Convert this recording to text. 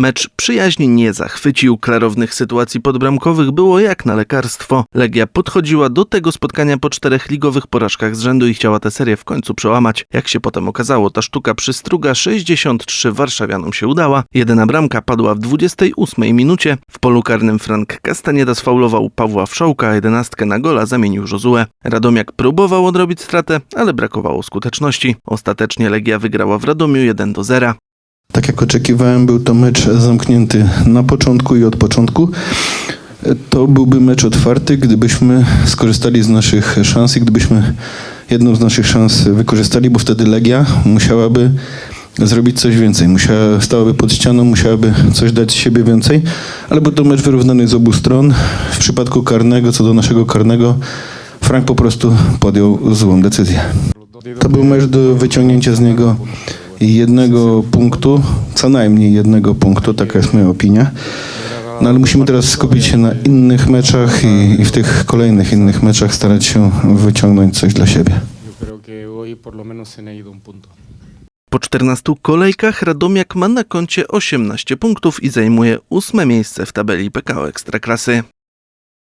Mecz przyjaźni nie zachwycił, klarownych sytuacji podbramkowych było jak na lekarstwo. Legia podchodziła do tego spotkania po czterech ligowych porażkach z rzędu i chciała tę serię w końcu przełamać. Jak się potem okazało, ta sztuka przystruga 63 warszawianom się udała. Jedyna bramka padła w 28 minucie. W polu karnym Frank Castaneda sfaulował Pawła Wszołka, jedenastkę na gola zamienił Josue. Radomiak próbował odrobić stratę, ale brakowało skuteczności. Ostatecznie Legia wygrała w Radomiu 1 do 0. Tak jak oczekiwałem, był to mecz zamknięty na początku i od początku. To byłby mecz otwarty, gdybyśmy skorzystali z naszych szans i gdybyśmy jedną z naszych szans wykorzystali, bo wtedy Legia musiałaby zrobić coś więcej. Musiała, stałaby pod ścianą, musiałaby coś dać z siebie więcej, ale był to mecz wyrównany z obu stron. W przypadku karnego, co do naszego karnego, Frank po prostu podjął złą decyzję. To był mecz do wyciągnięcia z niego jednego punktu, co najmniej jednego punktu, taka jest moja opinia. No ale musimy teraz skupić się na innych meczach i, i w tych kolejnych innych meczach starać się wyciągnąć coś dla siebie. Po 14 kolejkach Radomiak ma na koncie 18 punktów i zajmuje ósme miejsce w tabeli PKO Ekstraklasy.